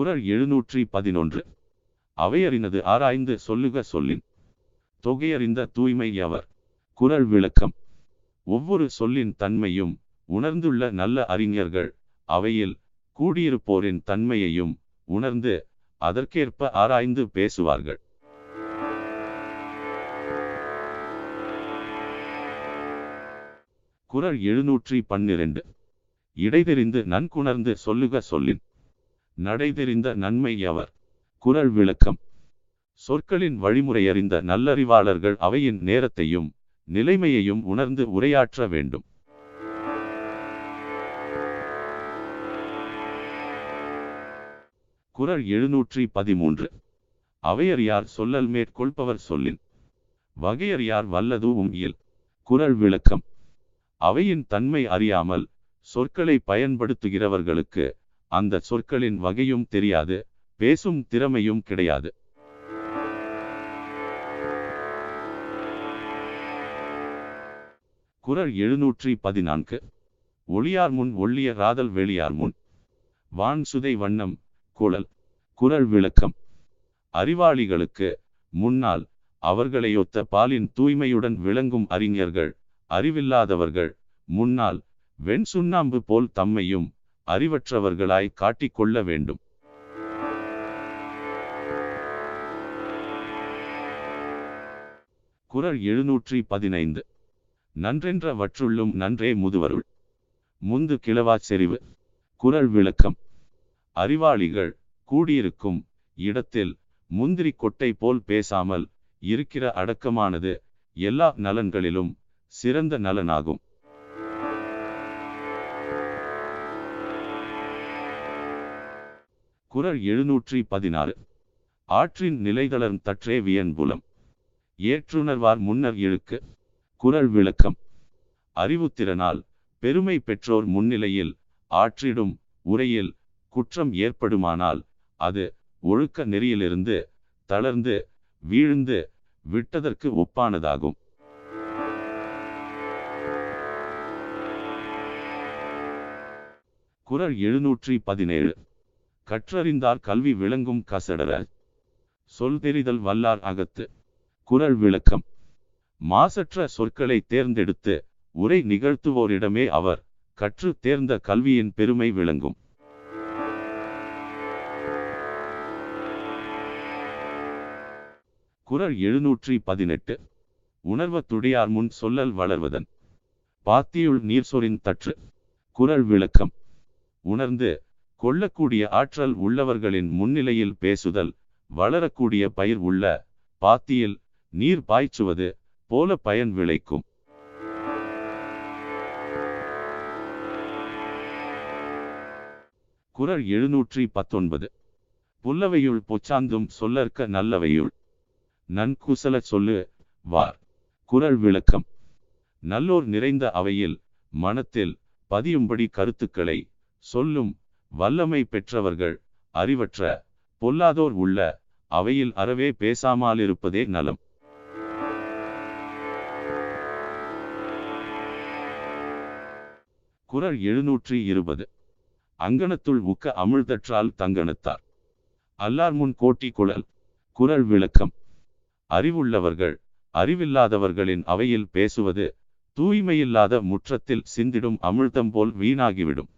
குரல் எழுநூற்றி பதினொன்று. அவையறினது ஆராய்ந்து சொல்லுக சொல்லின். தொகையறிந்த தூய்மை அவர் குரல் விளக்கம். ஒவ்வொரு சொல்லின் தன்மையும் உணர்ந்துள்ள நல்ல அறிஞர்கள் அவையில் கூடியிருப்போரின் தன்மையையும் உணர்ந்து அதற்கேற்ப ஆராய்ந்து பேசுவார்கள். குரல் எழுநூற்றி பன்னிரண்டு. இடைதெறிந்து நன்குணர்ந்து சொல்லுக சொல்லின். நடைதெறிந்த நன்மை எவர்? குரல் விளக்கம். சொற்களின் வழிமுறையறிந்த நல்லறிவாளர்கள் அவையின் நேரத்தையும் நிலைமையையும் உணர்ந்து உரையாற்ற வேண்டும். குரல் எழுநூற்றி பதிமூன்று. அவையறியார் சொல்லல் மேற்கொள்பவர் சொல்லின். வகையறியார் வல்லதுவும் இயல்? குரல் விளக்கம். அவையின் தன்மை அறியாமல் சொற்களை பயன்படுத்துகிறவர்களுக்கு அந்த சொற்களின் வகையும் தெரியாது பேசும் திறமையும் கிடையாது. குறள் எழுநூற்றி பதினான்கு. ஒளியார் முன் ஒள்ளிய ராதல் வெளியார் முன். வான் சுதை வண்ணம் குழல். குரல் விளக்கம். அறிவாளிகளுக்கு முன்னால் அவர்களையொத்த பாலின் தூய்மையுடன் விளங்கும் அறிஞர்கள் அறிவில்லாதவர்கள். முன்னால் வெண் சுண்ணாம்பு போல் தம்மையும் அறிவற்றவர்களாய் காட்டிக்கொள்ள வேண்டும். குரல் எழுநூற்றி பதினைந்து. நன்றென்ற வற்றுள்ளும் நன்றே முதுவருள். முந்து கிளவா செறிவு. குரல் விளக்கம். அறிவாளிகள் கூடியிருக்கும் இடத்தில் முந்திரி கொட்டை போல் பேசாமல் இருக்கிற அடக்கமானது எல்லா நலன்களிலும் சிறந்த நலனாகும். குரல் எழுநூற்றி பதினாறு. ஆற்றின் நிலைதளர்ந் தற்றே வியன்புலம். ஏற்றுணர்வார் முன்னர் இழுக்கு. குரல் விளக்கம். அறிவுத்திறனால் பெருமை பெற்றோர் முன்னிலையில் ஆற்றிடும் உரையில் குற்றம் ஏற்படுமானால் அது ஒழுக்க நெறியிலிருந்து தளர்ந்து வீழ்ந்து விட்டதற்கு ஒப்பானதாகும். குரல் எழுநூற்றி பதினேழு. கற்றறிந்தார் கல்வி விளங்கும் கசடர. சொல் தெரிதல் வல்லார் அகத்து. குரல் விளக்கம். மாசற்ற சொற்களை தேர்ந்தெடுத்து உரை நிகழ்த்துவோரிடமே அவர் கற்று தேர்ந்த கல்வியின் பெருமை விளங்கும். குரல் எழுநூற்றி பதினெட்டு. உணர்வத்துடையார் முன் சொல்லல் வளர்வதன். பாத்தியுள் நீர் சொரின் தற்று. குரல் விளக்கம். உணர்ந்து கொள்ளக்கூடிய ஆற்றல் உள்ளவர்களின் முன்னிலையில் பேசுதல் வளரக்கூடிய பயிர் உள்ள பாத்தியில் நீர் பாய்ச்சுவது போல பயன் விளைக்கும். குறள் எழுநூற்றி பத்தொன்பது. புல்லவையுள் பொச்சாந்தும் சொல்லற்க நல்லவையுள். நன்குசல சொல்லு வார். குறள் விளக்கம். நல்லோர் நிறைந்த அவையில் மனத்தில் பதியும்படி கருத்துக்களை சொல்லும் வல்லமை பெற்றவர்கள் அறிவற்ற பொல்லாதோர் உள்ள அவையில் அறவே பேசாமலிருப்பதே நலம். குரல் எழுநூற்றி இருபது. அங்கனத்துள் உக்க அமிழ்தற்றால் தங்கனத்தார் அல்லார் முன் கோட்டி குழல் குரல் விளக்கம். அறிவுள்ளவர்கள் அறிவில்லாதவர்களின் அவையில் பேசுவது தூய்மையில்லாத முற்றத்தில் சிந்திடும் அமிழ்தம் போல் வீணாகிவிடும்.